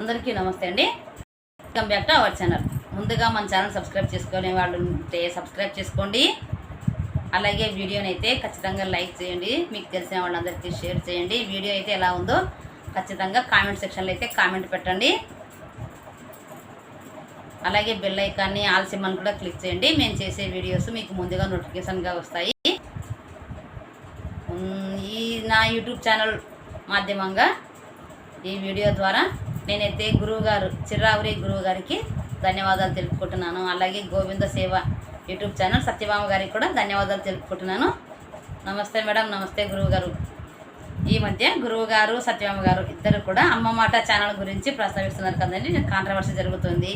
అందరికీ నమస్తే అండి. Welcome back to our channel ముందుగా మన ఛానల్ సబ్స్క్రైబ్ చేసుకునే వాళ్ళు ఉంటే సబ్స్క్రైబ్ చేసుకోండి. అలాగే వీడియోని అయితే ఖచ్చితంగా లైక్ చేయండి. మీకు తెలిసిన వాళ్ళందరికీ షేర్ చేయండి. వీడియో అయితే ఎలా ఉందో ఖచ్చితంగా కామెంట్ సెక్షన్లో అయితే కామెంట్ పెట్టండి. అలాగే బెల్ ఐకాన్ని ఆల్ సిమ్మని కూడా క్లిక్ చేయండి. మేము చేసే వీడియోస్ మీకు ముందుగా నోటిఫికేషన్గా వస్తాయి. ఈ నా యూట్యూబ్ ఛానల్ మాధ్యమంగా ఈ వీడియో ద్వారా నేనైతే గురువుగారు చిర్రావురి గురువు గారికి ధన్యవాదాలు తెలుపుకుంటున్నాను. అలాగే గోవింద సేవ యూట్యూబ్ ఛానల్ సత్యభామ గారికి కూడా ధన్యవాదాలు తెలుపుకుంటున్నాను. నమస్తే మేడం నమస్తే గురువు గారు ఈ మధ్య గురువు గారు సత్యభామ గారు ఇద్దరు కూడా అమ్మ మాట ఛానల్ గురించి ప్రస్తావిస్తున్నారు కదండి. కాంట్రవర్సీ జరుగుతుంది.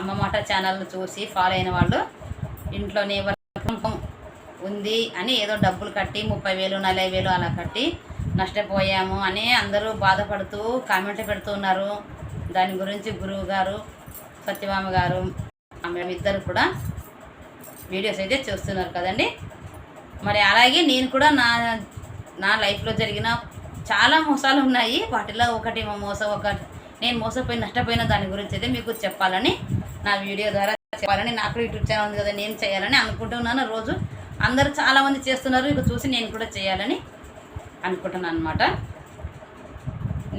అమ్మ మాట ఛానల్ చూసి ఫాలో అయిన వాళ్ళు ఇంట్లోనే వర్క్ ఉంది అని ఏదో డబ్బులు కట్టి ముప్పై వేలు నలభై వేలు అలా కట్టి నష్టపోయాము అని అందరూ బాధపడుతూ కామెంట్లు పెడుతూ ఉన్నారు. దాని గురించి గురువు గారు సత్యభామ గారు ఆమె ఇద్దరు కూడా వీడియోస్ అయితే చూస్తున్నారు కదండి. మరి అలాగే నేను కూడా నా నా లైఫ్లో జరిగిన చాలా మోసాలు ఉన్నాయి. వాటిలో ఒకటి మా మోసం ఒకటి నేను మోసపోయి నష్టపోయిన దాని గురించి అయితే మీకు చెప్పాలని నా వీడియో ద్వారా చెప్పాలని నాకు యూట్యూబ్ ఛానల్ ఉంది కదా నేను చేయాలని అనుకుంటున్నాను. రోజు అందరూ చాలామంది చేస్తున్నారు. ఇక చూసి నేను కూడా చేయాలని అనుకుంటున్నాను అనమాట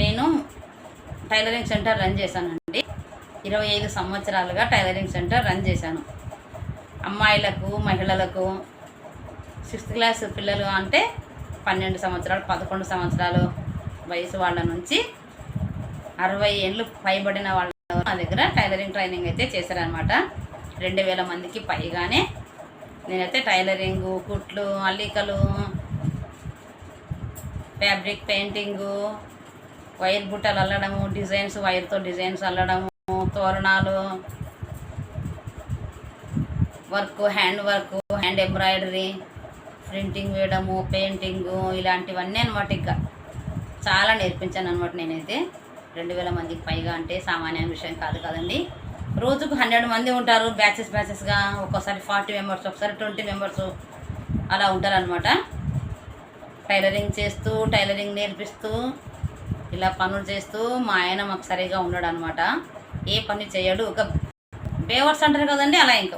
నేను టైలరింగ్ సెంటర్ రన్ చేశానండి. ఇరవై ఐదు సంవత్సరాలుగా టైలరింగ్ సెంటర్ రన్ చేశాను. అమ్మాయిలకు మహిళలకు సిక్స్త్ క్లాస్ పిల్లలు అంటే పన్నెండు సంవత్సరాలు పదకొండు సంవత్సరాలు వయసు వాళ్ళ నుంచి అరవై ఏళ్ళు పైబడిన వాళ్ళ నా దగ్గర టైలరింగ్ ట్రైనింగ్ అయితే చేశారనమాట రెండు వేల మందికి పైగానే నేనైతే టైలరింగు కుట్లు అల్లికలు ఫ్యాబ్రిక్ పెయింటింగు వైర్ బుట్టలు అల్లడము డిజైన్స్ వైర్తో డిజైన్స్ అల్లడము తోరణాలు work hand work hand embroidery printing వేయడము పెయింటింగు ఇలాంటివన్నీ అనమాట ఇంకా. చాలా నేర్పించాను అనమాట నేనైతే. రెండు వేల మందికి పైగా అంటే సామాన్య విషయం కాదు కదండి. రోజుకు హండ్రెడ్ మంది ఉంటారు బ్యాచెస్ బ్యాచెస్గా. ఒక్కోసారి ఫార్టీ మెంబర్స్ ఒకసారి ట్వంటీ మెంబర్స్ అలా ఉంటారనమాట టైలరింగ్ చేస్తూ టైలరింగ్ నేర్పిస్తూ ఇలా పనులు చేస్తూ మా ఆయన మాకు సరిగా ఉన్నాడు అనమాట ఏ పని చేయడు ఒక బేవర్స్ అంటారు కదండి అలా ఇంకా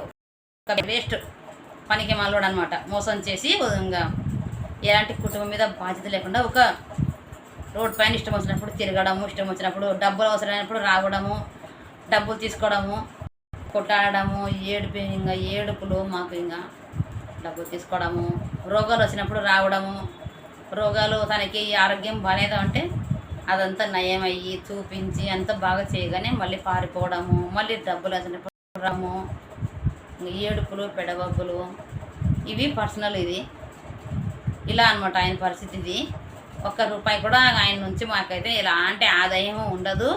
ఒక వేస్ట్ పనికి మాలోడు అనమాట మోసం చేసి ఇంకా ఎలాంటి కుటుంబం మీద బాధ్యత లేకుండా ఒక రోడ్ పైన ఇష్టం వచ్చినప్పుడు తిరగడము ఇష్టం వచ్చినప్పుడు డబ్బులు అవసరమైనప్పుడు రావడము డబ్బులు తీసుకోవడము కొట్టాడము ఏడుపు ఇంకా ఏడుపులు మాకు ఇంకా డబ్బులు తీసుకోవడము రోగాలు వచ్చినప్పుడు రావడము రోగాలు తనకి ఆరోగ్యం బాగాలేదు అంటే అదంతా నయమయ్యి చూపించి అంతా బాగా చేయగానే మళ్ళీ పారిపోవడము మళ్ళీ డబ్బులు అతని రావడము ఏడుపులు పెడబబ్బులు ఇవి పర్సనల్ ఇది. ఇలా అనమాట ఆయన పరిస్థితి ఇది. ఒక్క రూపాయి కూడా ఆయన నుంచి మాకైతే ఎలాంటి ఆదాయం ఉండదు.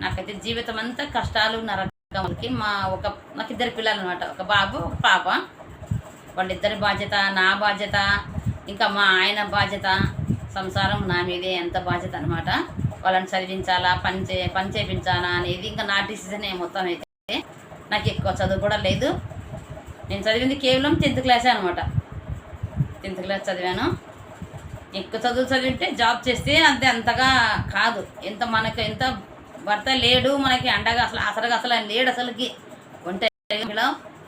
నాకైతే జీవితం అంతా కష్టాలు నరకములకి మా ఒక నాకు ఇద్దరు పిల్లలు అనమాట ఒక బాబు ఒక పాప. వాళ్ళిద్దరి బాధ్యత నా బాధ్యత. ఇంకా మా ఆయన బాధ్యత సంసారం నా మీదే ఎంత బాధ్యత అనమాట వాళ్ళని చదివించాలా పని చే పని చేయించాలా అనేది ఇంకా నా డిసిజనే మొత్తం అయితే. నాకు ఎక్కువ చదువు కూడా లేదు. నేను చదివింది కేవలం టెన్త్ క్లాసే అనమాట టెన్త్ క్లాస్ చదివాను. ఎక్కువ చదువు చదివితే జాబ్ చేస్తే అంతే అంతగా కాదు. ఎంత మనకు ఎంత భర్త లేడు మనకి అండగా అసలు అసలుగా అసలు లేడు అసలుకి. ఒంటరిగా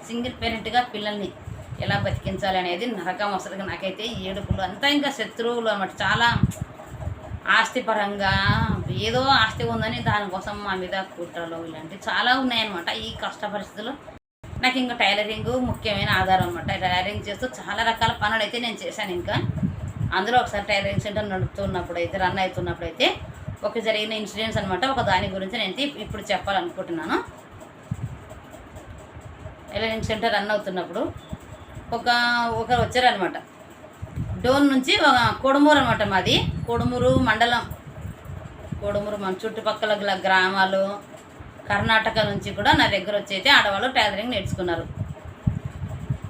సింగిల్ పేరెంట్గా పిల్లల్ని ఎలా బతికించాలి అనేది నరకం అసలు నాకైతే ఏడుపులు అంతా ఇంకా శత్రువులు అనమాట చాలా ఆస్తిపరంగా ఏదో ఆస్తి ఉందని దానికోసం మా మీద కుట్రలు ఇలాంటివి చాలా ఉన్నాయన్నమాట. ఈ కష్ట పరిస్థితులు నాకు ఇంకా టైలరింగ్ ముఖ్యమైన ఆధారం అనమాట టైలరింగ్ చేస్తూ చాలా రకాల పనులు అయితే నేను చేశాను ఇంకా. అందులో ఒకసారి టైలరింగ్ సెంటర్ నడుపుతున్నప్పుడు అయితే రన్ అవుతున్నప్పుడు అయితే ఒక జరిగిన ఇన్సిడెంట్స్ అనమాట ఒక దాని గురించి నేను అయితే ఇప్పుడు చెప్పాలనుకుంటున్నాను. టైలరింగ్ సెంటర్ రన్ అవుతున్నప్పుడు ఒక ఒకరు వచ్చారనమాట డోన్ నుంచి ఒక కొడుమూరు అనమాట మాది. కొడుమూరు మండలం. కొడుమూరు మన చుట్టుపక్కల గల గ్రామాలు కర్ణాటక నుంచి కూడా నా దగ్గర వచ్చి అయితే ఆడవాళ్ళు టైలరింగ్ నేర్చుకున్నారు.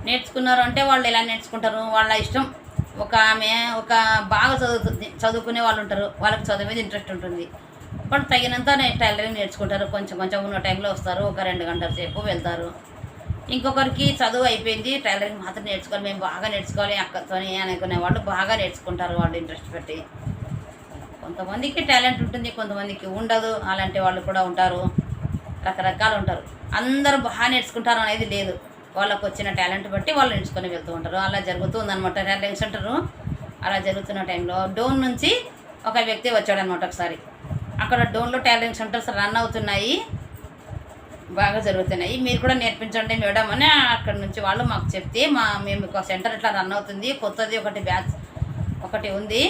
నేర్చుకున్నారు అంటే వాళ్ళు ఎలా నేర్చుకుంటారు? వాళ్ళ ఇష్టం. ఒక ఆమె ఒక బాగా చదువుతుంది చదువుకునే వాళ్ళు ఉంటారు. వాళ్ళకి చదువు మీద ఇంట్రెస్ట్ ఉంటుంది. వాళ్ళు తగినంత టైలరింగ్ నేర్చుకుంటారు. కొంచెం కొంచెం ఉన్న టైంలో వస్తారు. ఒక రెండు గంటల సేపు వెళ్తారు. ఇంకొకరికి చదువు అయిపోయింది టైలరింగ్ మాత్రం నేర్చుకోవాలి మేము బాగా నేర్చుకోవాలి అక్కతోని అనుకునే వాళ్ళు బాగా నేర్చుకుంటారు వాళ్ళు ఇంట్రెస్ట్ పెట్టి. కొంతమందికి టాలెంట్ ఉంటుంది కొంతమందికి ఉండదు అలాంటి వాళ్ళు కూడా ఉంటారు రకరకాలు ఉంటారు. అందరూ బాగా నేర్చుకుంటారు అనేది లేదు. వాళ్ళకు వచ్చిన టాలెంట్ బట్టి వాళ్ళు నేర్చుకొని వెళ్తూ ఉంటారు. అలా జరుగుతూ ఉందన్నమాట టాలెంట్ సెంటరు. అలా జరుగుతున్న టైంలో డోన్ నుంచి ఒక వ్యక్తి వచ్చాడనమాట ఒకసారి. అక్కడ డోన్లో టాలెంట్ సెంటర్స్ రన్ అవుతున్నాయి. బాగా జరుగుతున్నాయి. మీరు కూడా నేర్పించండి మేడం అని అక్కడ నుంచి వాళ్ళు మాకు చెప్తే మా మేము ఒక సెంటర్ ఇట్లా రన్ అవుతుంది కొత్తది ఒకటి బ్యాచ్ ఒకటి ఉంది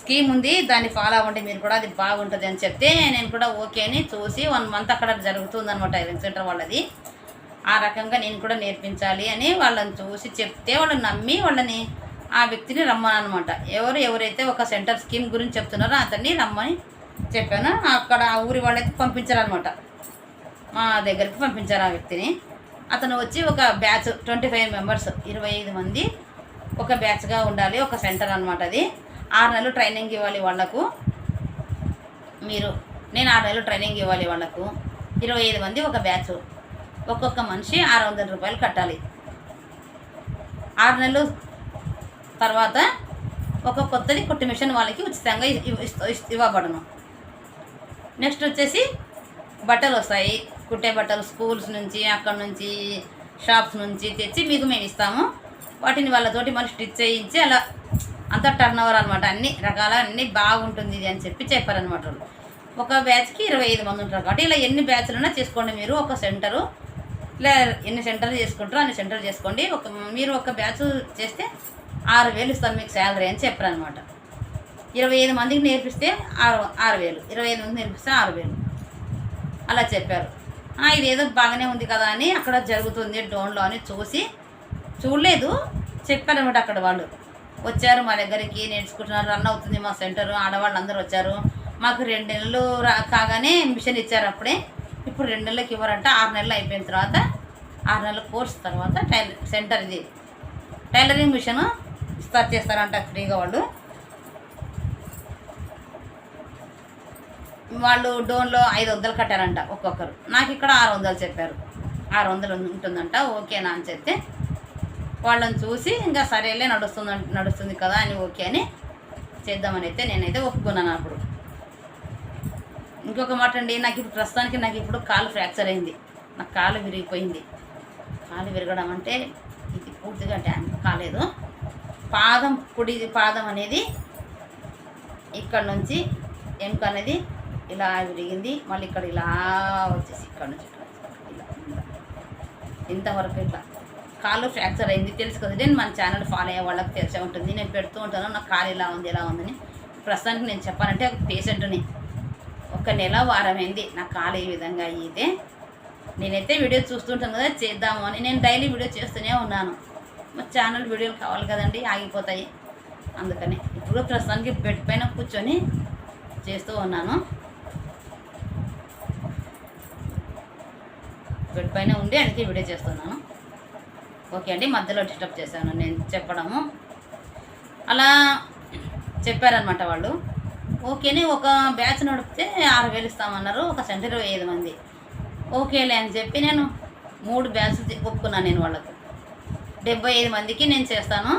స్కీమ్ ఉంది దాన్ని ఫాలో అవ్వండి మీరు కూడా అది బాగుంటుంది అని చెప్తే నేను కూడా ఓకే అని చూసి వన్ మంత్ అక్కడ జరుగుతుంది అనమాట సెంటర్ వాళ్ళది. ఆ రకంగా నేను కూడా నేర్పించాలి అని వాళ్ళని చూసి చెప్తే వాళ్ళు నమ్మి వాళ్ళని ఆ వ్యక్తిని రమ్మనమాట ఎవరు ఎవరైతే ఒక సెంటర్ స్కీమ్ గురించి చెప్తున్నారో అతన్ని రమ్మని చెప్పాను. అక్కడ ఆ ఊరి వాళ్ళైతే పంపించారనమాట మా దగ్గరికి పంపించారు ఆ వ్యక్తిని. అతను వచ్చి ఒక బ్యాచ్ ట్వంటీ ఫైవ్ మెంబర్స్ ఇరవై ఐదు మంది ఒక బ్యాచ్గా ఉండాలి ఒక సెంటర్ అనమాట అది. ఆరు నెలలు ట్రైనింగ్ ఇవ్వాలి వాళ్ళకు. మీరు నేను ఆరు నెలలు ట్రైనింగ్ ఇవ్వాలి వాళ్ళకు. ఇరవై ఐదు మంది ఒక బ్యాచ్. ఒక్కొక్క మనిషి ఆరు వందల రూపాయలు కట్టాలి. ఆరు నెలలు తర్వాత ఒక కొత్తది కొట్టి మిషన్ వాళ్ళకి ఉచితంగా ఇవ్వబడను. నెక్స్ట్ వచ్చేసి బట్టలు వస్తాయి. కుట్టే బట్టలు స్కూల్స్ నుంచి అక్కడ నుంచి షాప్స్ నుంచి తెచ్చి మీకు మేము ఇస్తాము. వాటిని వాళ్ళతోటి మనం స్టిచ్ చేయించి అలా అంతా టర్న్ ఓవర్ అనమాట అన్ని రకాల అన్ని బాగుంటుంది ఇది అని చెప్పి చెప్పారనమాట వాళ్ళు. ఒక బ్యాచ్కి ఇరవై ఐదు మంది ఉంటారు కాబట్టి ఇలా ఎన్ని బ్యాచ్లున్నా చేసుకోండి మీరు. ఒక సెంటరు ఇలా ఎన్ని సెంటర్లు చేసుకుంటారో అన్ని సెంటర్లు చేసుకోండి. ఒక మీరు ఒక బ్యాచ్ చేస్తే ఆరు వేలు ఇస్తాం మీకు శాలరీ అని చెప్పారనమాట ఇరవై ఐదు మందికి నేర్పిస్తే ఆరు ఆరు వేలు. ఇరవై ఐదు మందికి నేర్పిస్తే ఆరు వేలు. అలా చెప్పారు. ఇదేదో బాగానే ఉంది కదా అని అక్కడ జరుగుతుంది డోన్లో అని చూసి చూడలేదు. చెప్పారనమాట అక్కడ వాళ్ళు. వచ్చారు మా దగ్గరికి నేర్చుకుంటున్నారు రన్ అవుతుంది మా సెంటర్ ఆడవాళ్ళు అందరూ వచ్చారు. మాకు రెండు నెలలు రా కాగానే మిషన్ ఇచ్చారు అప్పుడే. ఇప్పుడు రెండు నెలలకి ఇవ్వరంట ఆరు నెలలు అయిపోయిన తర్వాత ఆరు నెలల కోర్స్ తర్వాత టైలర్ సెంటర్ ఇది టైలరింగ్ మిషన్ స్టార్ట్ చేస్తారంట ఫ్రీగా వాళ్ళు. వాళ్ళు డోన్లో ఐదు వందలు కట్టారంట ఒక్కొక్కరు. నాకు ఇక్కడ ఆరు వందలు చెప్పారు. ఆరు వందలు ఉంటుందంట ఓకేనా అని చెప్తే వాళ్ళని చూసి ఇంకా సరేలే నడుస్తుంది నడుస్తుంది కదా అని ఓకే అని చేద్దామని అయితే నేనైతే ఒప్పుకున్నాను అప్పుడు. ఇంకొక మాట అండి నాకు ఇప్పుడు ప్రస్తుతానికి నాకు ఇప్పుడు కాలు ఫ్రాక్చర్ అయింది. నాకు కాలు విరిగిపోయింది. కాలు విరగడం అంటే ఇది పూర్తిగా డ్యామేజ్ కాలేదు. పాదం కుడి పాదం అనేది ఇక్కడ నుంచి ఎముక అనేది ఇలా విరిగింది మళ్ళీ ఇక్కడ ఇలా వచ్చేసి ఇక్కడ నుంచి ఇక్కడ ఇలా ఇంతవరకు ఇట్లా కాలు ఫ్రాక్చర్ అయింది. తెలుసు కదా నేను మన ఛానల్ ఫాలో అయ్యే వాళ్ళకి తెలిసే ఉంటుంది. నేను పెడుతూ ఉంటాను. నా కాలు ఇలా ఉంది ఇలా ఉందని. ప్రస్తుతానికి నేను చెప్పాలంటే ఒక పేషెంట్ని ఒక నెల వారమైంది. నా కాలు ఈ విధంగా అయితే నేనైతే వీడియో చూస్తుంటాను కదా చేద్దాము అని. నేను డైలీ వీడియో చేస్తూనే ఉన్నాను. మా ఛానల్ వీడియోలు కావాలి కదండి ఆగిపోతాయి. అందుకని ఇప్పుడు ప్రస్తుతానికి బెడ్ పైన కూర్చొని చేస్తూ ఉన్నాను. బెడ్ పైన ఉండి అందుకే వీడియో చేస్తున్నాను. ఓకే అండి మధ్యలో డిస్టర్బ్ చేశాను నేను చెప్పడము. అలా చెప్పారనమాట వాళ్ళు. ఓకేనే ఒక బ్యాచ్ నడిపితే ఆరు వేలు ఇస్తామన్నారు ఒక సెంటర్ ఐదు మంది. ఓకేలే అని చెప్పి నేను మూడు బ్యాచ్లు ఒప్పుకున్నాను నేను వాళ్ళకు. డెబ్బై ఐదు మందికి నేను చేస్తాను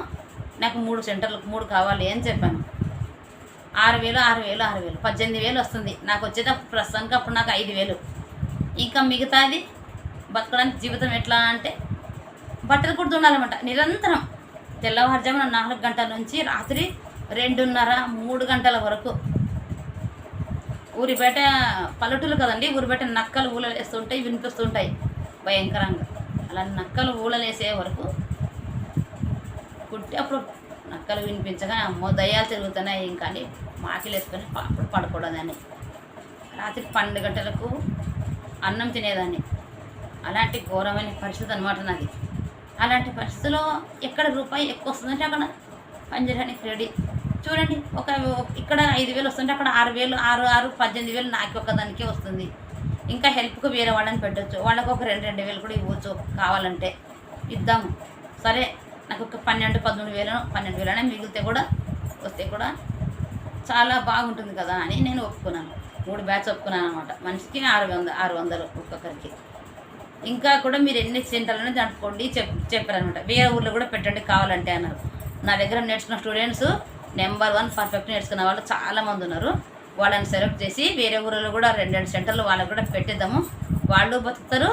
నాకు మూడు సెంటర్లకు మూడు కావాలి అని చెప్పాను. ఆరు వేలు ఆరు వేలు ఆరు వేలు పద్దెనిమిది వేలు వస్తుంది. నాకు వచ్చేటప్పుడు ప్రస్తుతానికి అప్పుడు నాకు ఐదు వేలు. ఇంకా మిగతాది బతకడానికి జీవితం ఎట్లా అంటే బట్టలు కూడా ఉండాలన్నమాట నిరంతరం తెల్లవారుజామున నాలుగు గంటల నుంచి రాత్రి రెండున్నర మూడు గంటల వరకు. ఊరి బయట పల్లెటూరు కదండి ఊరి బయట నక్కలు ఊలలేస్తుంటాయి వినిపిస్తుంటాయి భయంకరంగా. అలా నక్కలు ఊలలేసే వరకు కుట్టి అప్పుడు నక్కలు వినిపించగా అమ్మో దయ్యాలు తిరుగుతున్నాయి ఏం కానీ మాకిలు వేసుకొని అప్పుడు పడుకోవడాన్ని రాత్రి పన్నెండు గంటలకు అన్నం తినేదాన్ని. అలాంటి ఘోరమైన పరిస్థితి అనమాట నాది. అలాంటి పరిస్థితిలో ఎక్కడ రూపాయి ఎక్కువ వస్తుందంటే అక్కడ పనిచేయడానికి రెడీ చూడండి ఒక ఇక్కడ ఐదు వేలు వస్తుంటే అక్కడ ఆరు వేలు ఆరు ఆరు పద్దెనిమిది వేలు నాకు దానికే వస్తుంది. ఇంకా హెల్ప్కి వేరే వాళ్ళని పెట్టచ్చు. వాళ్ళకు ఒక రెండు రెండు వేలు కూడా ఇవ్వచ్చు కావాలంటే. ఇద్దాము. సరే నాకు ఒక పన్నెండు పదమూడు వేలు పన్నెండు వేలనే మిగిలితే కూడా వస్తే కూడా చాలా బాగుంటుంది కదా అని నేను ఒప్పుకున్నాను. మూడు బ్యాచ్ ఒప్పుకున్నాను అనమాట మనిషికి ఆరు వంద ఆరు వందలు ఒక్కొక్కరికి. ఇంకా కూడా మీరు ఎన్ని సెంటర్లను జరుపుకోండి చెప్ చెప్పారనమాట వేరే ఊళ్ళో కూడా పెట్టండి కావాలంటే అన్నారు. నా దగ్గర నేర్చుకున్న స్టూడెంట్స్ నెంబర్ వన్ పర్ఫెక్ట్ నేర్చుకున్న వాళ్ళు చాలామంది ఉన్నారు. వాళ్ళని సెలెక్ట్ చేసి వేరే ఊళ్ళో కూడా రెండు రెండు సెంటర్లు వాళ్ళకి కూడా పెట్టిద్దాము. వాళ్ళు బతుకుతారు.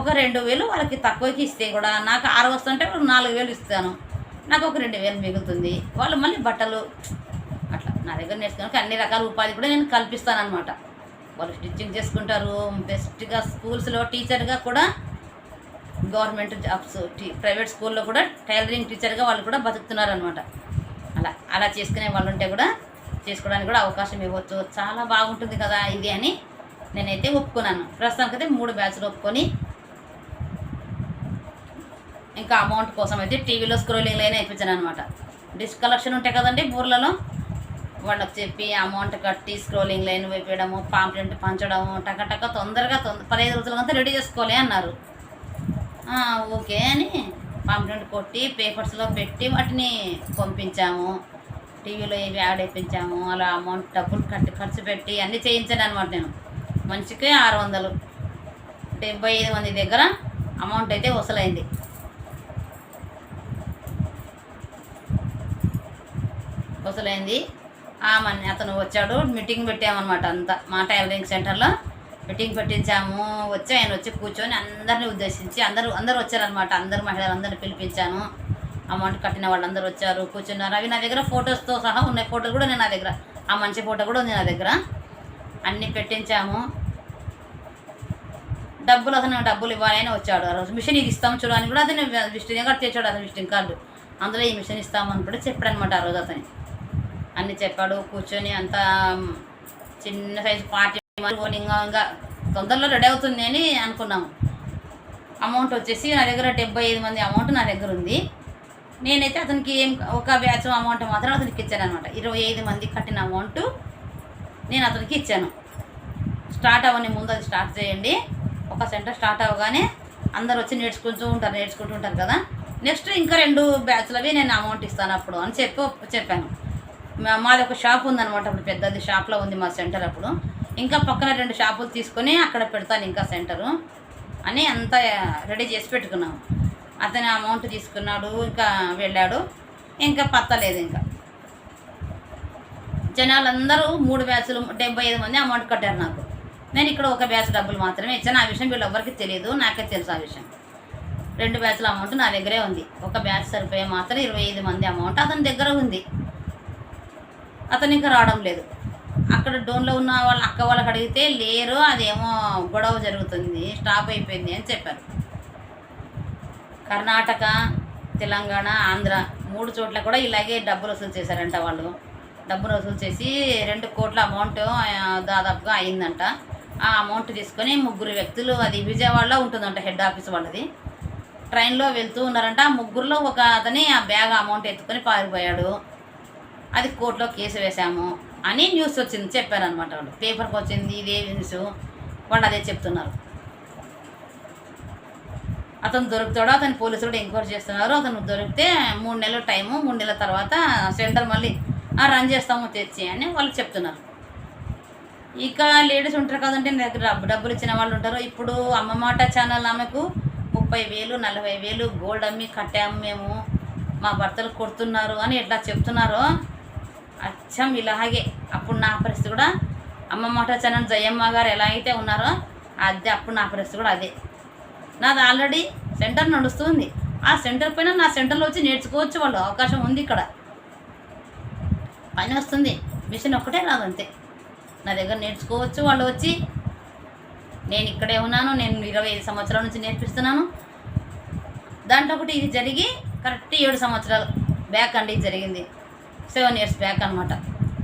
ఒక రెండు వేలు వాళ్ళకి తక్కువకి ఇస్తే కూడా నాకు ఆరు వస్తుంటే ఒక నాలుగు వేలు ఇస్తాను. నాకు ఒక రెండు వేలు మిగులుతుంది. వాళ్ళు మళ్ళీ బట్టలు అట్లా నా దగ్గర నేర్చుకోవడానికి అన్ని రకాల ఉపాధి కూడా నేను కల్పిస్తాను అనమాట వాళ్ళు స్టిచ్చింగ్ చేసుకుంటారు. బెస్ట్గా స్కూల్స్లో టీచర్గా కూడా గవర్నమెంట్ జాబ్స్ టీ- ప్రైవేట్ స్కూల్లో కూడా టైలరింగ్ టీచర్గా వాళ్ళు కూడా బతుకుతున్నారు అనమాట అలా అలా చేసుకునే వాళ్ళు ఉంటే కూడా చేసుకోవడానికి కూడా అవకాశం ఇవ్వచ్చు. చాలా బాగుంటుంది కదా ఇది అని నేనైతే ఒప్పుకున్నాను. ప్రస్తుతానికైతే మూడు బ్యాచ్లు ఒప్పుకొని ఇంకా అమౌంట్ కోసం అయితే టీవీలో స్క్రోలింగ్లో అయినా అనమాట డిష్ కలెక్షన్ ఉంటాయి కదండి ఊర్లలో వాళ్ళకి చెప్పి అమౌంట్ కట్టి స్క్రోలింగ్ లైన్ వేయడము పాంప్లెంట్ పంచడము టక తొందరగా తొందర పదిహేను రోజులకంతా రెడీ చేసుకోలే అన్నారు. ఓకే అని పాంప్లెంట్ కొట్టి పేపర్స్లో పెట్టి వాటిని పంపించాము. టీవీలో ఇవి యాడ్ వేయించాము అలా అమౌంట్ డబ్బులు కట్టి ఖర్చు పెట్టి అన్నీ చేయించాను అనమాట నేను. మనిషికి ఆరు వందలు. డెబ్బై ఐదు మంది దగ్గర అమౌంట్ అయితే వసూలైంది. వసూలైంది. మన అతను వచ్చాడు. మీటింగ్ పెట్టామన్నమాట అంతా. మా టైలరింగ్ సెంటర్లో మీటింగ్ పెట్టించాము. వచ్చి ఆయన వచ్చి కూర్చొని అందరిని ఉద్దేశించి అందరూ అందరూ వచ్చారనమాట అందరు మహిళలు అందరిని పిలిపించాను. అమౌంట్ కట్టిన వాళ్ళందరూ వచ్చారు. కూర్చున్నారు. అవి నా దగ్గర ఫొటోస్తో సహా ఉన్నాయి. ఫోటోలు కూడా నేను నా దగ్గర. ఆ మంచి ఫోటో కూడా ఉంది నా దగ్గర. అన్నీ పెట్టించాము. డబ్బులు అతను డబ్బులు ఇవ్వాలని వచ్చాడు. ఆ రోజు మిషన్ ఇది ఇస్తాము చూడని కూడా అతను విజిటింగ్ కార్డు తెచ్చాడు అతను విజిటింగ్ కార్డు అందులో ఈ మిషన్ ఇస్తామని కూడా చెప్పాడు అనమాట ఆ రోజు అతను. అన్ని చెప్పాడు కూర్చొని అంత చిన్న సైజు పార్టీ ఇంకా ఇంకా తొందరలో రెడీ అవుతుంది అని అనుకున్నాము. అమౌంట్ వచ్చేసి నా దగ్గర డెబ్బై ఐదు మంది అమౌంట్ నా దగ్గర ఉంది. నేనైతే అతనికి ఏం ఒక బ్యాచ్ అమౌంట్ మాత్రం అతనికి ఇచ్చాను అనమాట ఇరవై ఐదు మంది కట్టిన అమౌంట్ నేను అతనికి ఇచ్చాను. స్టార్ట్ అవ్వని ముందు అది స్టార్ట్ చేయండి. ఒక సెంటర్ స్టార్ట్ అవ్వగానే అందరు వచ్చి నేర్చుకుంటూ ఉంటారు నేర్చుకుంటూ ఉంటారు కదా. నెక్స్ట్ ఇంకా రెండు బ్యాచ్లవి నేను అమౌంట్ ఇస్తాను అప్పుడు అని చెప్పి చెప్పాను. మాది ఒక షాప్ ఉందనమాట అప్పుడు పెద్దది షాప్లో ఉంది మా సెంటర్ అప్పుడు. ఇంకా పక్కన రెండు షాపులు తీసుకొని అక్కడ పెడతాను ఇంకా సెంటరు. అని అంతా రెడీ చేసి పెట్టుకున్నాము. అతను అమౌంట్ తీసుకున్నాడు ఇంకా వెళ్ళాడు. ఇంకా పత్తలేదు ఇంకా. జనాలందరూ మూడు బ్యాచ్లు డెబ్బై ఐదు మంది అమౌంట్ కట్టారు నాకు. నేను ఇక్కడ ఒక బ్యాచ్ డబ్బులు మాత్రమే ఇచ్చాను. ఆ విషయం వీళ్ళు ఎవరికి తెలియదు నాకే తెలుసు ఆ విషయం. రెండు బ్యాచ్ల అమౌంట్ నా దగ్గరే ఉంది. ఒక బ్యాచ్ సరిపోయే మాత్రం ఇరవై ఐదు మంది అమౌంట్ అతని దగ్గర ఉంది. అతను ఇంకా రావడం లేదు. అక్కడ డోన్లో ఉన్న వాళ్ళ అక్క వాళ్ళకి అడిగితే లేరు అదేమో గొడవ జరుగుతుంది స్టాప్ అయిపోయింది అని చెప్పారు. కర్ణాటక తెలంగాణ ఆంధ్ర మూడు చోట్ల కూడా ఇలాగే డబ్బులు వసూలు చేశారంట వాళ్ళు. డబ్బులు వసూలు చేసి రెండు కోట్ల అమౌంట్ దాదాపుగా అయిందంట. ఆ అమౌంట్ తీసుకొని ముగ్గురు వ్యక్తులు అది విజయవాడలో ఉంటుందంట హెడ్ ఆఫీస్ వాళ్ళది. ట్రైన్లో వెళ్తూ ఉన్నారంట. ఆ ముగ్గురులో ఒక అతని ఆ బ్యాగ్ అమౌంట్ ఎత్తుకొని పారిపోయాడు. అది కోర్టులో కేసు వేశాము అని న్యూస్ వచ్చింది చెప్పారనమాట వాళ్ళు. పేపర్కి వచ్చింది ఇదే న్యూస్ వాళ్ళు అదే చెప్తున్నారు. అతను దొరుకుతాడో అతను పోలీసులు కూడా ఎంక్వైరీ చేస్తున్నారు. అతను దొరికితే మూడు నెలల టైము మూడు నెలల తర్వాత సెంటర్ మళ్ళీ రన్ చేస్తాము తెచ్చి అని వాళ్ళు చెప్తున్నారు. ఇక లేడీస్ ఉంటారు కదంటే నా దగ్గర డబ్బు డబ్బులు ఇచ్చిన వాళ్ళు ఉంటారు. ఇప్పుడు అమ్మ మాట ఛానల్ ఆమెకు ముప్పై వేలు నలభై వేలు గోల్డ్ అమ్మి కట్టాము మేము. మా భర్తలు కొడుతున్నారు అని ఎట్లా చెప్తున్నారో అచ్చం ఇలాగే అప్పుడు నా పరిస్థితి కూడా అమ్మ మాట జయమ్మ గారు ఎలా అయితే ఉన్నారో అదే అప్పుడు నా పరిస్థితి కూడా అదే. నాది ఆల్రెడీ సెంటర్ నడుస్తుంది ఆ సెంటర్ పైన నా సెంటర్లో వచ్చి నేర్చుకోవచ్చు వాళ్ళు అవకాశం ఉంది ఇక్కడ. పని వస్తుంది. మిషన్ ఒక్కటే రాదు అంతే. నా దగ్గర నేర్చుకోవచ్చు వాళ్ళు వచ్చి. నేను ఇక్కడే ఉన్నాను. నేను ఇరవై ఐదు సంవత్సరాల నుంచి నేర్పిస్తున్నాను. దాంట్లో ఒకటి ఇది జరిగి కరెక్ట్ ఏడు సంవత్సరాలు. బ్యాక్ అండి ఇది జరిగింది. సెవెన్ ఇయర్స్ బ్యాక్ అనమాట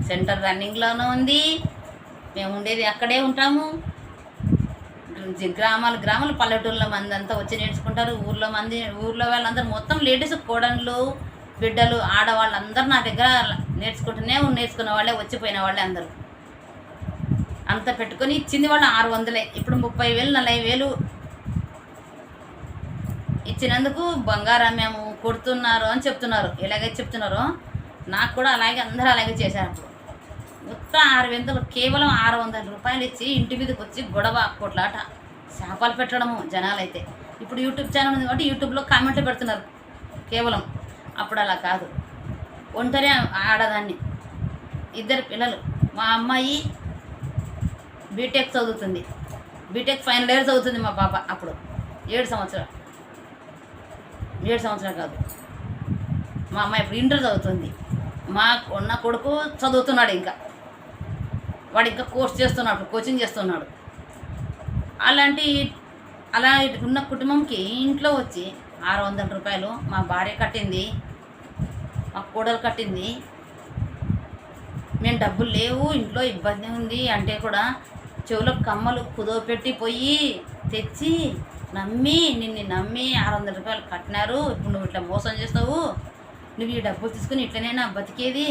సెంటర్ రన్నింగ్లోనే ఉంది. మేము ఉండేది అక్కడే ఉంటాము. గ్రామాలు గ్రామాలు పల్లెటూళ్ళ మంది అంతా వచ్చి నేర్చుకుంటారు. ఊర్లో మంది ఊర్లో వాళ్ళందరూ మొత్తం లేడీస్ కోడళ్ళు బిడ్డలు ఆడవాళ్ళందరూ నా దగ్గర నేర్చుకుంటూనే నేర్చుకునే నేర్చుకున్న వాళ్ళే వచ్చిపోయిన వాళ్ళే అందరూ. అంత పెట్టుకొని ఇచ్చింది వాళ్ళు ఆరు వందలే. ఇప్పుడు ముప్పై వేలు నలభై వేలు ఇచ్చినందుకు బంగారం మేము కొడుతున్నారు అని చెప్తున్నారు. ఎలాగైతే చెప్తున్నారో నాకు కూడా అలాగే అందరూ అలాగే చేశారు. అప్పుడు మొత్తం ఆరు వందలు కేవలం ఆరు వందల రూపాయలు ఇచ్చి ఇంటి మీదకి వచ్చి గొడవ కొట్లాట చేపలు పెట్టడము జనాలైతే. ఇప్పుడు యూట్యూబ్ ఛానల్ ఉంది కాబట్టి యూట్యూబ్లో కామెంట్లు పెడుతున్నారు. కేవలం అప్పుడు అలా కాదు. ఒంటరి ఆడదాన్ని ఇద్దరు పిల్లలు. మా అమ్మాయి బీటెక్ చదువుతుంది. బీటెక్ ఫైనల్ ఇయర్ చదువుతుంది మా పాప అప్పుడు. ఏడు సంవత్సరాలు. ఏడు సంవత్సరాలు కాదు. మా అమ్మాయి ఇప్పుడు ఇంటర్ చదువుతుంది. మా ఉన్న కొడుకు చదువుతున్నాడు ఇంకా. వాడు ఇంకా కోర్స్ చేస్తున్నాడు కోచింగ్ చేస్తున్నాడు. అలాంటి అలా ఉన్న కుటుంబంకి ఇంట్లో వచ్చి ఆరు వందల రూపాయలు మా భార్య కట్టింది మా కోడలు కట్టింది. మేము డబ్బులు లేవు ఇంట్లో ఇబ్బంది ఉంది అంటే కూడా చెవులో కమ్మలు కుదోపెట్టి పోయి తెచ్చి నమ్మి నిన్ను నమ్మి ఆరు వందల రూపాయలు కట్టినారు. ఇప్పుడు నువ్వు ఇట్లా మోసం చేస్తావు. నువ్వు ఈ డబ్బులు తీసుకుని ఇట్లనైనా బతికేది?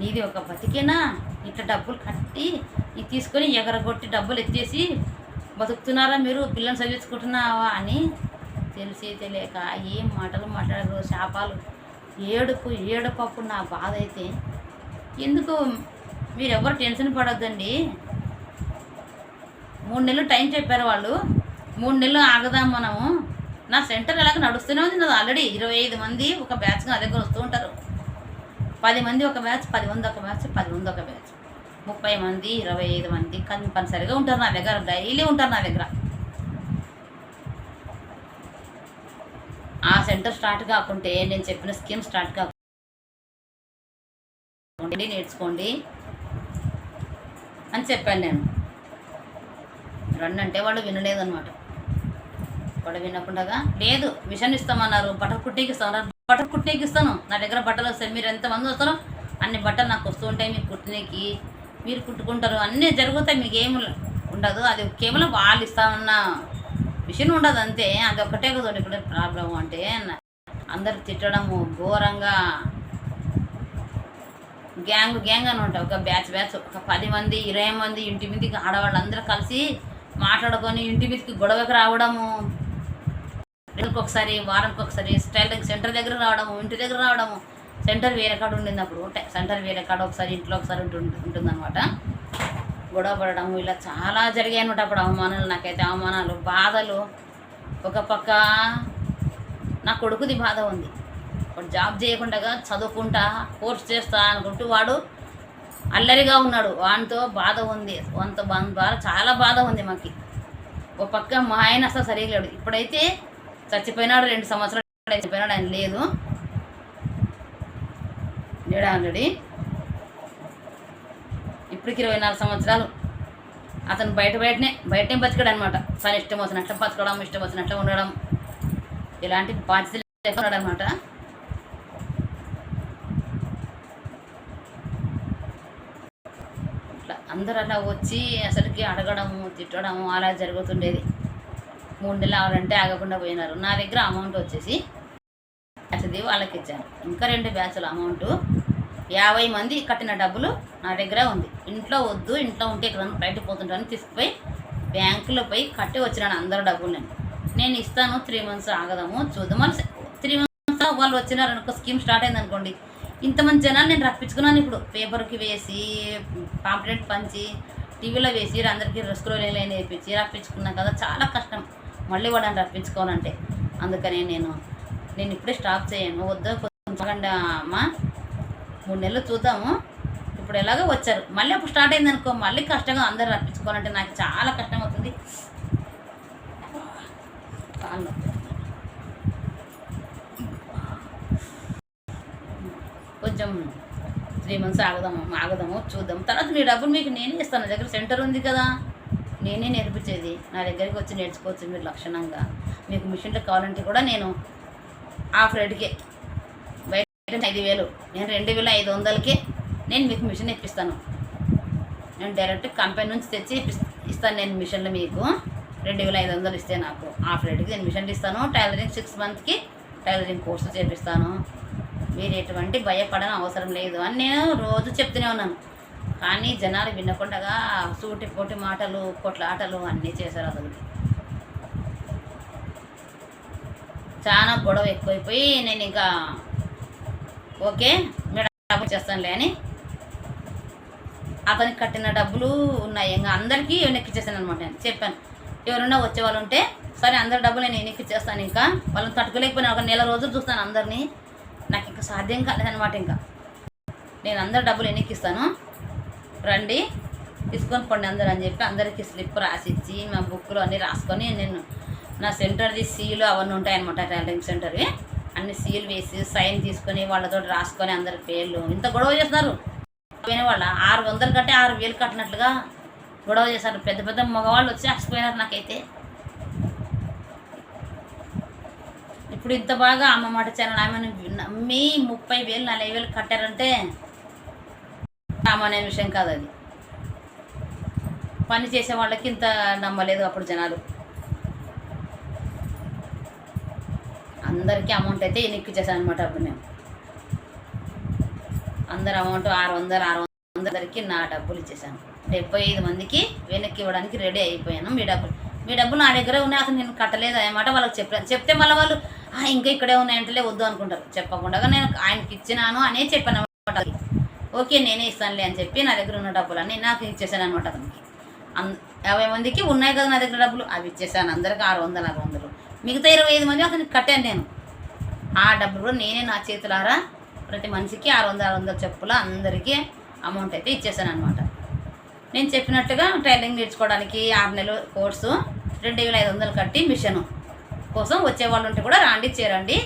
నీది ఒక బతికేనా? ఇట్లా డబ్బులు కట్టి ఇది తీసుకొని ఎగరగొట్టి డబ్బులు ఎత్తేసి బతుకుతున్నారా మీరు? పిల్లల్ని చదివించుకుంటున్నావా అని తెలిసి తెలియక ఏం మాటలు మాట్లాడరు శాపాలు. ఏడుపు ఏడుపప్పు నా బాధ అయితే ఎందుకు? మీరెవరు టెన్షన్ పడొద్దండి. మూడు నెలలు టైం చెప్పారు వాళ్ళు. మూడు నెలలు ఆగదాం మనము. నా సెంటర్ ఎలాగ నడుస్తూనే ఉంది. నాది ఆల్రెడీ ఇరవై ఐదు మంది ఒక బ్యాచ్ నా దగ్గర వస్తూ ఉంటారు. పది మంది ఒక బ్యాచ్ పది మంది ఒక బ్యాచ్ పది మంది ఒక బ్యాచ్ ముప్పై మంది ఇరవై ఐదు మంది కంపల్సరిగా ఉంటారు నా దగ్గర. డైలీ ఉంటారు నా దగ్గర. ఆ సెంటర్ స్టార్ట్ కాకుంటే నేను చెప్పిన స్కీమ్ స్టార్ట్ కాకుండా నేర్చుకోండి అని చెప్పాను నేను. రండి అంటే వాళ్ళు వినలేదన్నమాట. వాళ్ళు వినకుండా లేదు మిషన్ ఇస్తామన్నారు బట్టలు కుట్టేకి ఇస్తామన్నారు బట్టలు కుట్టేకి ఇస్తాను. నా దగ్గర బట్టలు వస్తాయి మీరు ఎంతమంది వస్తారో అన్ని బట్టలు నాకు వస్తూ ఉంటాయి మీకు కుట్టినకి మీరు కుట్టుకుంటారు అన్నీ జరుగుతాయి మీకు ఏమి ఉండదు. అది కేవలం వాళ్ళు ఇస్తామన్న మిషన్ ఉండదు అంతే. అది ఒకటే కదా ఇప్పుడు ప్రాబ్లం అంటే అందరు తిట్టడము ఘోరంగా. గ్యాంగ్ గ్యాంగ్ అని ఉంటాయి ఒక బ్యాచ్ బ్యాచ్. ఒక పది మంది ఇరవై మంది ఇంటి మీదకి ఆడవాళ్ళు అందరూ కలిసి మాట్లాడుకొని ఇంటి మీదకి గొడవకి రావడము. నెలకు ఒకసారి వారానికి ఒకసారి స్టైలింగ్ సెంటర్ దగ్గర రావడము ఇంటి దగ్గర రావడము సెంటర్ వేరే కాడ ఉండింది అప్పుడు సెంటర్ వేరే కాడ ఒకసారి ఇంట్లో ఒకసారి ఉంటుంది ఉంటుందన్నమాట. గొడవ పడడం ఇలా చాలా జరిగాయి అనమాట అప్పుడు అవమానాలు నాకైతే అవమానాలు బాధలు. ఒక పక్క నా కొడుకుది బాధ ఉంది. వాడు జాబ్ చేయకుండా చదువుకుంటా కోర్స్ చేస్తా అనుకుంటూ వాడు అల్లరిగా ఉన్నాడు. వానితో బాధ ఉంది. వంత బాధ చాలా బాధ ఉంది మాకు. ఒక పక్క మా ఆయన అసలు సరిగా లేడు. ఇప్పుడైతే చచ్చిపోయినాడు రెండు సంవత్సరాలు చచ్చిపోయినాడు ఆయన లేదు. లేడు ఆల్రెడీ? ఇప్పటికి ఇరవై నాలుగు సంవత్సరాలు. అతను బయట బయటనే బయటనే బతికాడు అనమాట తను ఇష్టం వచ్చినట్లు బతకడం ఇష్టం వచ్చినట్లు ఉండడం. ఇలాంటి బాధ్యతలు లేకున్నాడు అనమాట ఇట్లా అందరూ అలా వచ్చి అసలుకి అడగడము తిట్టడము అలా జరుగుతుండేది. మూడు నెలలు ఆవాలంటే ఆగకుండా పోయినారు. నా దగ్గర అమౌంట్ వచ్చేసి బ్యాచ్ది వాళ్ళకి ఇచ్చాను ఇంకా రెండు బ్యాచ్ల అమౌంట్ యాభై మంది కట్టిన డబ్బులు నా దగ్గర ఉంది. ఇంట్లో వద్దు ఇంట్లో ఉంటే ఇక్కడ బయటకు పోతుంటాను తీసుకుపోయి బ్యాంకులో పోయి కట్టి వచ్చినాను అందరు డబ్బులు నేను. నేను ఇస్తాను త్రీ మంత్స్ ఆగదాము చూద్దాం. త్రీ మంత్స్ వాళ్ళు వచ్చినారు అనుకో స్కీమ్ స్టార్ట్ అయింది అనుకోండి. ఇంతమంది జనాలు నేను రప్పించుకున్నాను ఇప్పుడు. పేపర్కి వేసి పాంప్లెట్ పంచి టీవీలో వేసి అందరికీ స్క్రోల్ లైన్ వేయించి రప్పించుకున్నాను కదా చాలా కష్టం. మళ్ళీ వాడని రప్పించుకోవాలంటే. అందుకని నేను నేను ఇప్పుడే స్టాప్ చేయను. వద్దు కొంచెం అమ్మా. మూడు నెలలు చూద్దాము. ఇప్పుడు ఎలాగో వచ్చారు. మళ్ళీ అప్పుడు స్టార్ట్ అయింది అనుకో మళ్ళీ కష్టంగా అందరు రప్పించుకోవాలంటే నాకు చాలా కష్టం అవుతుంది కాళ్ళు కొంచెం త్రీ మంత్స్ ఆగుదాము ఆగుదాము చూద్దాం తర్వాత మీ డబ్బులు మీకు నేనే ఇస్తాను. నా దగ్గర సెంటర్ ఉంది కదా. నేనే నేర్పించేది. నా దగ్గరికి వచ్చి నేర్చుకోవచ్చు మీరు లక్షణంగా. మీకు మిషన్లు కావాలంటే కూడా నేను హాఫ్ రేటుకే బయట ఐదు వేలు. నేను రెండు వేల ఐదు వందలకే నేను మీకు మిషన్ ఇప్పిస్తాను. నేను డైరెక్ట్ కంపెనీ నుంచి తెచ్చి ఇస్తాను నేను మిషన్లు మీకు. రెండు వేల ఐదు వందలు ఇస్తే నాకు. హాఫ్ రేట్కి నేను మిషన్లు ఇస్తాను. టైలరింగ్ సిక్స్ మంత్కి టైలరింగ్ కోర్సు చేపిస్తాను. మీరు ఎటువంటి భయపడని అవసరం లేదు అని నేను రోజు చెప్తూనే ఉన్నాను. కానీ జనాలు వినకుండా సూటి పోటి మాటలు కొట్లాటలు అన్నీ చేశారు అసలు చాలా గొడవ ఎక్కువైపోయి నేను ఇంకా ఓకే మేడం డబ్బులు చేస్తానులే అని అతనికి కట్టిన డబ్బులు ఉన్నాయి. ఇంకా అందరికీ వెనక్కి ఇచ్చేసాను అనమాట నేను. చెప్పాను ఎవరైనా వచ్చే వాళ్ళు ఉంటే సరే అందరి డబ్బులు నేను వెనక్కి ఇచ్చేస్తాను ఇంకా. వాళ్ళని తట్టుకోలేకపోయినా ఒక నెల రోజులు చూస్తాను అందరినీ. నాకు ఇంకా సాధ్యం కాలేదనమాట ఇంకా. నేను అందరి డబ్బులు ఎన్నికిస్తాను రండి. తీసుకొని పండి అందరూ అని చెప్పి అందరికీ స్లిప్ రాసిచ్చి మా బుక్లో అన్నీ రాసుకొని నేను నా సెంటర్ది సీలు అవన్నీ ఉంటాయన్నమాట టైలరింగ్ సెంటర్వి అన్ని సీల్ వేసి సైన్ తీసుకొని వాళ్ళతో రాసుకొని అందరి పేర్లు. ఇంత గొడవ చేస్తున్నారు. పోయిన వాళ్ళ ఆరు వందలు కట్టే ఆరు వేలు కట్టినట్లుగా గొడవ చేశారు. పెద్ద పెద్ద మగవాళ్ళు వచ్చి అసిపోయినారు నాకైతే. ఇప్పుడు ఇంత బాగా అమ్మ మాట ఛానల్ ఆమెను నమ్మి ముప్పై వేలు నలభై వేలు కట్టారంటే సామాన్య విషయం కాదు అది. పని చేసే వాళ్ళకి ఇంత నమ్మలేదు అప్పుడు జనాలు. అందరికీ అమౌంట్ అయితే ఎన్నిక్కిచ్చేసాను అనమాట అప్పుడు నేను అందరు అమౌంట్ ఆరు వందలు ఆరు వందలకి నా డబ్బులు ఇచ్చేసాను. డెబ్బై ఐదు మందికి వెనక్కి ఇవ్వడానికి రెడీ అయిపోయాను మీ డబ్బులు. మీ డబ్బులు నా దగ్గర ఉన్నాయి అసలు నేను కట్టలేదు అన్నమాట వాళ్ళకి చెప్పాను చెప్తే మళ్ళీ వాళ్ళు ఇంకా ఇక్కడే ఉన్నాయంటలే వద్దు అనుకుంటారు. చెప్పకుండా నేను ఆయనకి ఇచ్చినాను అనే చెప్పాను అనమాట ఓకే నేనే ఇస్తానులే అని చెప్పి నా దగ్గర ఉన్న డబ్బులు అన్నీ నాకు ఇచ్చేసాను అనమాట అతనికి. అన్ యాభై మందికి ఉన్నాయి కదా నా దగ్గర డబ్బులు? అవి ఇచ్చేసాను అందరికి ఆరు వందలు ఆరు వందలు. మిగతా ఇరవై ఐదు మంది అతనికి కట్టాను నేను. ఆ డబ్బులు కూడా నేనే నా చేతులారా ప్రతి మనిషికి ఆరు వందల ఆరు వందల చెప్పుల అందరికీ అమౌంట్ అయితే ఇచ్చేసాను అనమాట. నేను చెప్పినట్టుగా టైలరింగ్ నేర్చుకోవడానికి ఆరు నెలల కోర్సు రెండు వేల ఐదు వందలు కట్టి మిషన్ కోసం వచ్చేవాళ్ళు ఉంటే కూడా రాండి చేరండి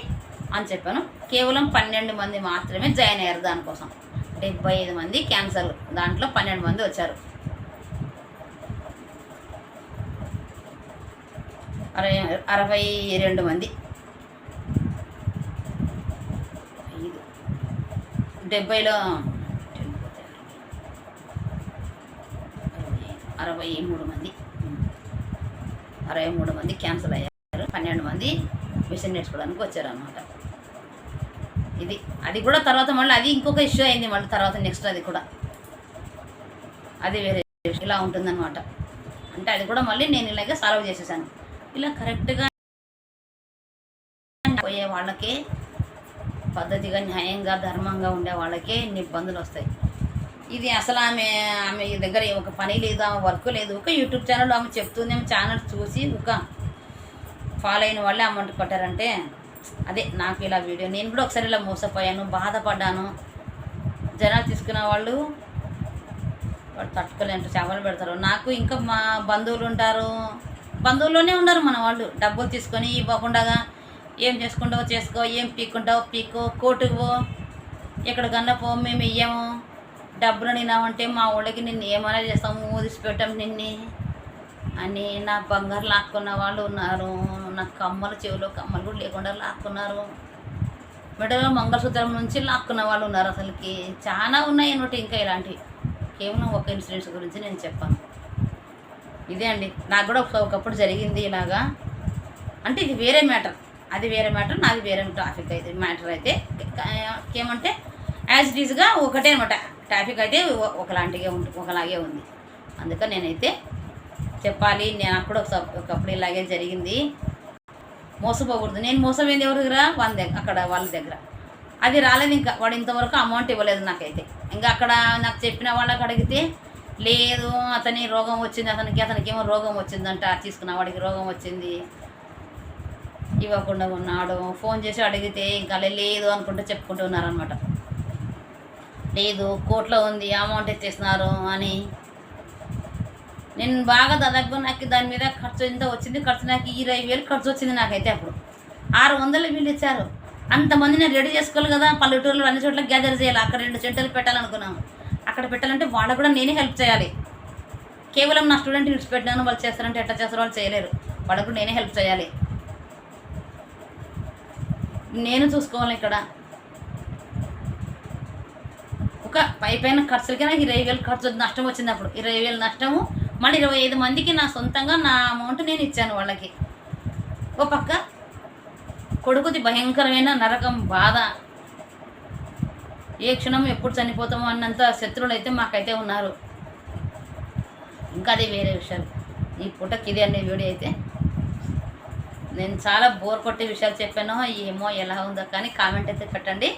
అని చెప్పాను. కేవలం పన్నెండు మంది మాత్రమే జాయిన్ అయ్యారు దానికోసం. డెబ్బై ఐదు మంది క్యాన్సర్ దాంట్లో పన్నెండు మంది వచ్చారు. అరవై అరవై రెండు మంది. ఐదు. డెబ్బైలో అరవై మూడు మంది. అరవై మూడు మంది క్యాన్సల్ అయ్యారు. పన్నెండు మంది మిషన్ నేర్చుకోవడానికి వచ్చారు అనమాట ఇది. అది కూడా తర్వాత మళ్ళీ అది ఇంకొక ఇష్యూ అయింది మళ్ళీ తర్వాత నెక్స్ట్ అది కూడా. అది వేరే ఇలా ఉంటుందన్నమాట. అంటే అది కూడా మళ్ళీ నేను ఇలాగే సాల్వ్ చేసేసాను. ఇలా కరెక్ట్గా పోయే వాళ్ళకే పద్ధతిగా న్యాయంగా ధర్మంగా ఉండే వాళ్ళకే ఇన్ని ఇబ్బందులు వస్తాయి. ఇది అసలు ఆమె ఆమె దగ్గర ఒక పని లేదు ఆమె వర్క్ లేదు. ఒక యూట్యూబ్ ఛానల్ ఆమె చెప్తుంది ఆమె ఛానల్ చూసి ఒక ఫాలో అయిన వాళ్ళే అమౌంట్ కొట్టారంటే అదే నాకు ఇలా వీడియో నేను కూడా ఒకసారి ఇలా మోసపోయాను బాధపడ్డాను. జనాలు తీసుకున్న వాళ్ళు వాళ్ళు తట్టుకోలేంట చేపలు పెడతారు. నాకు ఇంకా మా బంధువులు ఉంటారు. బంధువుల్లోనే ఉన్నారు మన వాళ్ళు. డబ్బులు తీసుకొని ఇవ్వకుండా ఏం చేసుకుంటావో చేసుకో ఏం పీక్కుంటావో పీక్కో కోర్టుకు పో ఎక్కడికన్నా పో మేము ఇయ్యాము. డబ్బులు నినామంటే మా వాళ్ళకి నిన్ను ఏమైనా చేస్తాము ఊదిసిపెట్టాం నిన్ని అని నా బంగారు లాక్కున్న వాళ్ళు ఉన్నారు. నా కమ్మలు చెవిలో కమ్మలు కూడా లేకుండా లాక్కున్నారు. మెడలో మంగళసూత్రం నుంచి లాక్కున్న వాళ్ళు ఉన్నారు అసలుకి. చాలా ఉన్నాయి అన్నట్టు ఇంకా ఇలాంటివి. కేవలం ఒక ఇన్సిడెంట్స్ గురించి నేను చెప్పాను. ఇదే అండి. నాకు కూడా ఒకప్పుడు జరిగింది ఇలాగా. అంటే ఇది వేరే మ్యాటర్. అది వేరే మ్యాటర్ నాది వేరే ట్రాఫిక్ అయితే మ్యాటర్ అయితే. ఏమంటే యాజ్ ఇట్ ఈజ్గా ఒకటే అనమాట ట్రాఫిక్ అయితే ఒకలాంటిగా ఉంది ఒకలాగే ఉంది. అందుకని నేనైతే చెప్పాలి. నేను అప్పుడు ఒకప్పుడు ఇలాగే జరిగింది. మోసపోకూడదు. నేను మోసపోయింది ఎవరి దగ్గర? వాళ్ళ దగ్గర అక్కడ వాళ్ళ దగ్గర. అది రాలేదు ఇంకా. వాడు ఇంతవరకు అమౌంట్ ఇవ్వలేదు నాకైతే. ఇంకా అక్కడ నాకు చెప్పిన వాళ్ళకి అడిగితే లేదు అతని రోగం వచ్చింది అతనికి అతనికి ఏమో రోగం వచ్చిందంట తీసుకున్న వాడికి రోగం వచ్చింది. ఇవ్వకుండా ఉన్నాడు. ఫోన్ చేసి అడిగితే ఇంకా లే- లేదు అనుకుంటూ చెప్పుకుంటూ ఉన్నారనమాట లేదు కోర్టులో ఉంది అమౌంట్ ఎత్తేస్తున్నారు అని నేను బాగా దాదాపు నాకు దాని మీద ఖర్చు ఎంత వచ్చింది? ఖర్చు నాకు ఇరవై వేలు ఖర్చు వచ్చింది నాకైతే అప్పుడు. ఆరు వందలు వీళ్ళు ఇచ్చారు. అంతమంది నేను రెడీ చేసుకోవాలి కదా పల్లెటూరులో అన్ని చోట్ల గ్యాదర్ చేయాలి. అక్కడ రెండు సెంటర్లు పెట్టాలనుకున్నాను అక్కడ పెట్టాలంటే వాళ్ళకు కూడా నేనే హెల్ప్ చేయాలి. కేవలం నా స్టూడెంట్ విడిచిపెట్టినాను వాళ్ళు చేస్తారంటే ఎట్లా చేస్తారో వాళ్ళు చేయలేరు. వాళ్ళకు నేనే హెల్ప్ చేయాలి. నేను చూసుకోవాలి ఇక్కడ. ఒక పై పైన ఖర్చులకి నాకు ఇరవై వేలు ఖర్చు నష్టం వచ్చింది అప్పుడు. ఇరవై వేలు నష్టము మళ్ళీ ఇరవై ఐదు మందికి నా సొంతంగా నా అమౌంట్ నేను ఇచ్చాను వాళ్ళకి. ఓ పక్క కొడుకుది భయంకరమైన నరకం బాధ. ఏ క్షణం ఎప్పుడు చనిపోతామో అన్నంత శత్రువులు అయితే మాకైతే ఉన్నారు. ఇంకా అది వేరే విషయాలు ఈ పూటకి ఇది అనే వీడియో అయితే నేను చాలా బోర్ కొట్టే విషయాలు చెప్పాను. ఏమో ఎలా ఉందో కానీ కామెంట్ అయితే పెట్టండి.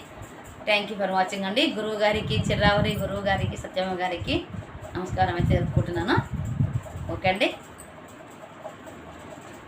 థ్యాంక్ యూ ఫర్ వాచింగ్ అండి. గురువు గారికి చిర్రావరి గురువు గారికి సత్యమ్మ గారికి నమస్కారం అయితే చెప్పుకుంటున్నాను ఓకే అండి.